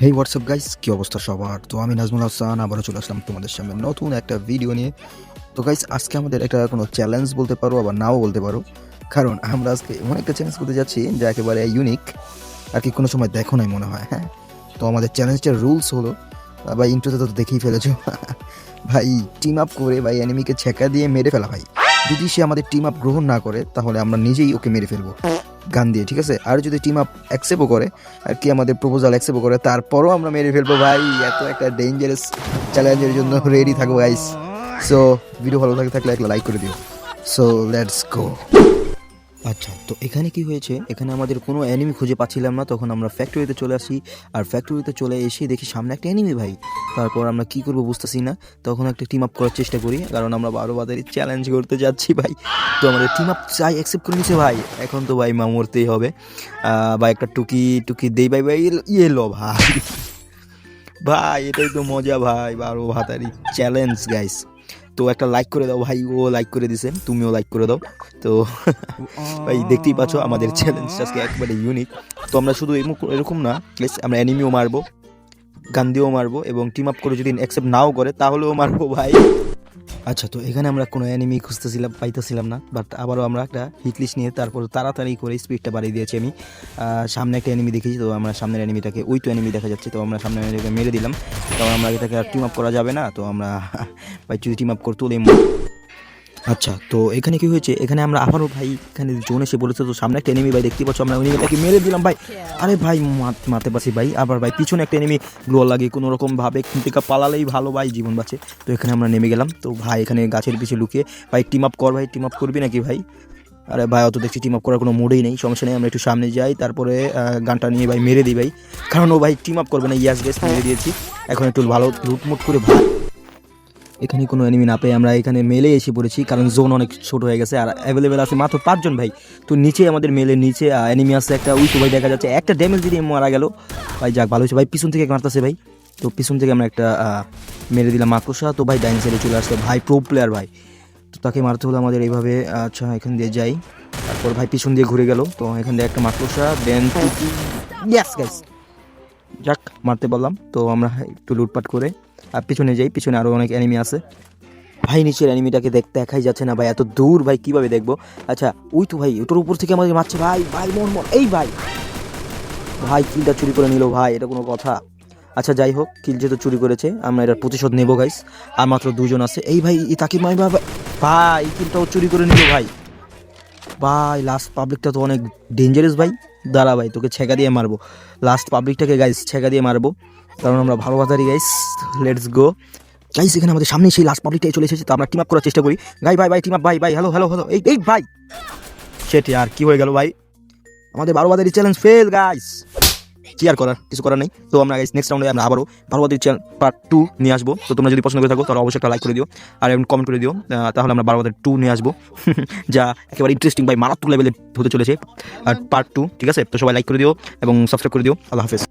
হেই WhatsApp guys কি অবস্থা সবার? তো আমি নাজমুল হাসান, আবারও চলে আসলাম তোমাদের সামনে নতুন একটা ভিডিও নিয়ে। তো গাইস আজকে আমাদের একটা কোনো চ্যালেঞ্জ বলতে পারো, আবার নাও বলতে পারো। কারণ আমরা আজকে এমন একটা চ্যালেঞ্জ করতে যাচ্ছি যা একেবারে ইউনিক আর কি কোনো সময় দেখো নাই মনে হয় হ্যাঁ? তো আমাদের চ্যালেঞ্জটার রুলস হলো ভাই ইন্ট্রোতে তো দেখেই ফেলেছো। ভাই টিম আপ করে, ভাই এনিমিকে ছেঁকা দিয়ে মেরে ফেলা, ভাই। যদি সে আমাদের টিম আপ গ্রহণ না করে, তাহলে আমরা নিজেই ওকে মেরে ফেলব। গান দিয়ে, ঠিক আছে? আর যদি টিম আপ অ্যাকসেপ্টও করে, আর কি আমাদের প্রপোজাল অ্যাকসেপ্ট করে, তারপরও আমরা মেরে ফেলব, ভাই। এত একটা ডেঞ্জারাস চ্যালেঞ্জের জন্য রেডি থাকব গাইস সো ভিডিও ভালো লাগে থাকলে একটা লাইক করে দিও। সো লেটস গো আচ্ছা তো এখানে কি হয়েছে? এখানে আমাদের কোনো অ্যানিমি খুঁজে পাচ্ছিলাম না, তখন আমরা ফ্যাক্টরিতে চলে আসি। আর ফ্যাক্টরিতে চলে এসে দেখি সামনে একটা অ্যানিমি ভাই। তারপর আমরা কি করব বুঝতেছি না। তখন একটা টিম আপ করার চেষ্টা করি, কারণ আমরা বারো বাজারে চ্যালেঞ্জ করতে যাচ্ছি ভাই। তো আমাদের টিম আপ চাই অ্যাকসেপ্ট করে নিছে ভাই। এখন তো ভাই মা মরতেই হবে। বা একটা টুকি টুকি দেই ভাই ভাই ইয়ে লো ভাই। ভাই, এটাই তো মজা ভাই, বারো ভাতারি চ্যালেঞ্জ গাইস তো একটা লাইক করে দাও ভাই ও লাইক করে দিছে তুমিও লাইক করে দাও। তো ভাই দেখতেই পাচ্ছ আমাদের চ্যালেঞ্জ আজকে একবারে ইউনিক তো আমরা শুধু এরকম- এরকম না প্লেস আমরা অ্যানিমিও মারবো গান দিয়েও মারবো এবং টিম আপ করে যদি অ্যাকসেপ্ট নাও করে তাহলেও মারবো ভাই। আচ্ছা তো এখানে আমরা কোনো অ্যানিমি খুঁজতেছিলাম পাইতেছিলাম না বাট আবারও আমরা একটা হিটলিস্ট নিয়ে তারপর তাড়াতাড়ি করে স্পিডটা বাড়িয়ে দিয়েছি আমি। সামনে একটা অ্যানিমি দেখেছি, তো আমরা সামনের অ্যানিমিটাকে ওই তো অ্যানিমি দেখা যাচ্ছে, তো আমরা সামনের অ্যানিমিটাকে মেরে দিলাম। তো আমরা এটাকে আর টিম আপ করা যাবে না, তো আমরা বাই টিম আপ করতে হলে আচ্ছা তো এখানে কি হয়েছে? এখানে আমরা আবারও ভাই, এখানে জোন এসে বলেছে, তো সামনে একটা এনিমি ভাই দেখতে পাচ্ছ আমরা। এনিমিটাকে মেরে দিলাম ভাই। আরে ভাই মার- মারতে পারছি ভাই। আবার ভাই, পিছনে একটা এনিমি গ্লো লাগে কোনো রকম ভাবে এখান থেকে পালালেই ভালো ভাই, জীবন বাঁচে। তো এখানে আমরা নেমে গেলাম। তো ভাই, এখানে গাছের পিছে লুকিয়ে, ভাই টিম আপ কর ভাই টিম আপ করবি নাকি ভাই? আরে ভাই, অত দেখছি টিম আপ করার কোনো মুডেই নেই, সমস্যা নেই, আমরা একটু সামনে যাই, তারপরে গানটা নিয়ে ভাই মেরে দিই ভাই। কারণ ও ভাই টিম আপ করবে না ইয়াস গেস মেরে দিয়েছি। এখন একটু ভালো লুটমুট করে ভাই। এখানে কোনো এনিমি না পেয়ে আমরা এখানে মেলে এসে পড়েছি কারণ জোন অনেক ছোট হয়ে গেছে আর অ্যাভেলেবেল আছে মাত্র পাঁচজন ভাই। তো নিচে আমাদের মেলের নিচে এনিমি আছে একটা উইকো ভাই দেখা যাচ্ছে একটা ড্যামেজ দিয়ে মারা গেল। ভাই যাক ভালো হয়েছে। ভাই পিছন থেকে মারতেছে ভাই। তো পিছন থেকে আমরা একটা মেরে দিলাম মাকড়সা। তো ভাই ডাইন সাইডে চলে আসছে ভাই প্রো প্লেয়ার ভাই। তো তাকে মারতে হলো আমাদের এইভাবে আচ্ছা এখান দিয়ে যাই। তারপর ভাই পিছন দিয়ে ঘুরে গেল। তো এখান দিয়ে একটা মাকড়সা দেন ইয়াস গাইস যাক মারতে পারলাম। তো আমরা একটু লুটপাট করে আর পিছনে যাই, পিছনে আরও অনেক অ্যানিমি আছে। ভাই, নিচের অ্যানিমিটাকে দেখ, দেখাই যাচ্ছে না ভাই, এত দূর ভাই, কীভাবে দেখব? আচ্ছা ওই তো ভাই ওটার উপর থেকে আমাদের মারছে ভাই ভাই মন মন এই ভাই। ভাই, কিলটা চুরি করে নিল ভাই, এটা কোনো কথা। আচ্ছা যাই হোক, কিল যেহেতু চুরি করেছে, আমরা এটার প্রতিশোধ নেব গাইস আর মাত্র দুজন আছে। এই ভাই তাকে মাই ভাই কিলটাও চুরি করে নিল ভাই। ভাই লাস্ট পাবলিকটা তো অনেক ডেঞ্জারাস ভাই। দাঁড়া ভাই, তোকে ছেঁকা দিয়ে মারবো। লাস্ট পাবলিকটাকে গাইস ছেঁকা দিয়ে মারবো। কারণ আমরা ভালো বাজারি গাইস লেটস গো গাইস এখানে আমাদের সামনে সেই লাস্ট পাবলিকটাই চলে এসেছে, তো আমরা টিম আপ করার চেষ্টা করি। গাই ভাই ভাই টিম আপ ভাই ভাই হ্যালো হ্যালো হ্যালো এই এই ভাই সেটি আর কি হয়ে গেল ভাই আমাদের বারো বাজারি চ্যালেঞ্জ ফেল গাইস কি আর করার? কিছু করার নেই। তো আমরা গাইস নেক্সট রাউন্ডে আমরা আবারও বারো বাজারি চ্যালেঞ্জ পার্ট টু নিয়ে আসব। তো তোমরা যদি পছন্দ করে থাকো, তাহলে অবশ্যই একটা লাইক করে দিও। আর এবং কমেন্ট করে দিও তাহলে আমরা বারো বাজারি টু নিয়ে আসব। যা একেবারে ইন্টারেস্টিং ভাই মারাত্মক লেভেলে হতে চলেছে, আর পার্ট টু ঠিক আছে? তো সবাই লাইক করে দিও এবং সাবস্ক্রাইব করে দিও। আল্লাহ হাফেজ।